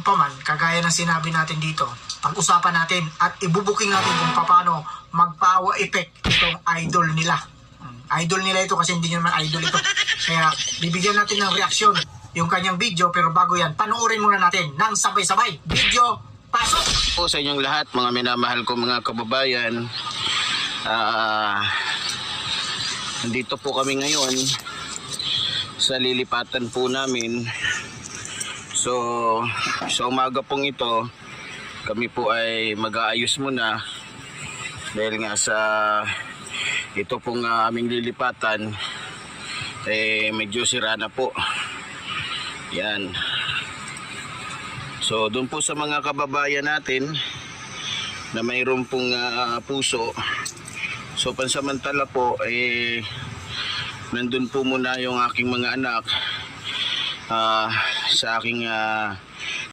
ganun pa man, kagaya ng sinabi natin dito, pag-usapan natin at ibubuking natin kung paano mag-power effect itong idol nila. Idol nila ito kasi hindi naman idol ito. Kaya bibigyan natin ng reaksyon yung kanyang video pero bago yan, panoorin muna natin ng sabay-sabay. Video, pasok! po sa inyong lahat, mga minamahal ko mga kababayan. Ah, nandito po kami ngayon sa lilipatan po namin. So, sa umaga pong ito, kami po ay mag-aayos muna dahil nga sa ito pong ah, aming lilipatan eh medyo sira na po. Yan. So doon po sa mga kababayan natin na mayroon pong ah, puso. So pansamantala po eh nandun po muna yung aking mga anak uh, sa aking uh,